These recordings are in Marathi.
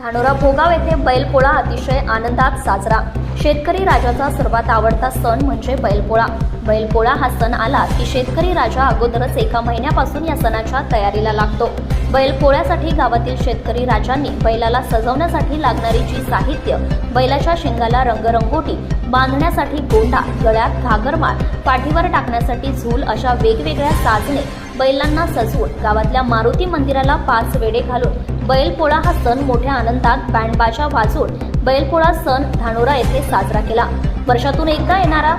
धानोरा भोगाव येथे बैलपोळा अतिशय आनंदात साजरा. शेतकरी राजाचा सर्वात आवडता सण म्हणजे बैलपोळा. बैलपोळा हा सण आला की शेतकरी राजा अगोदरच एका महिन्यापासून या सणाच्या तयारीला लागतो. बैलपोळ्यासाठी गावातील शेतकरी राजांनी बैलाला सजवण्यासाठी लागणारी जी साहित्य बैलाच्या शिंगाला रंगरंगोटी बांधण्यासाठी गोंडा गळ्यात घागरमाळ पाठीवर टाकण्यासाठी झूल अशा वेगवेगळ्या साधने बैलांना सजवून गावातल्या मारुती मंदिराला पाच वेडे घालून बैलपोळा हा सण मोठ्या आनंदात बँडबाजा वाजवून बैलपोळा सण धानोरा येथे साजरा केला. वर्षातून एकदा येणारा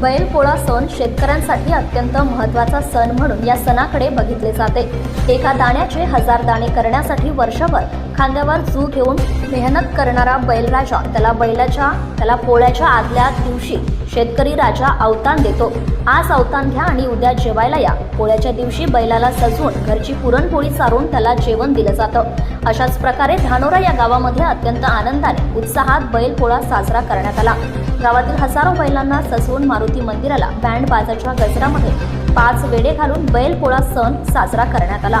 बैलपोळा सण शेतकऱ्यांसाठी अत्यंत महत्त्वाचा सण म्हणून या सणाकडे बघितले जाते. एका दाण्याचे हजार दाणे करण्यासाठी वर्षभर खांद्यावर जू घेऊन मेहनत करणारा बैलराजा त्याला बैलाच्या त्याला पोळ्याच्या आदल्या दिवशी शेतकरी राजा अवतान देतो. आज अवतान घ्या आणि उद्या जेवायला या. पोळ्याच्या दिवशी बैलाला सजवून घरची पुरणपोळी सारून त्याला जेवण दिलं जातं. अशाच प्रकारे धानोरा या गावामध्ये अत्यंत आनंदाने उत्साहात बैलपोळा साजरा करण्यात आला. गावातील हजारो बैलांना सजवून मारुती मंदिराला बँड बाजाच्या गजरामध्ये पाच वेडे घालून बैलपोळा सण साजरा करण्यात आला.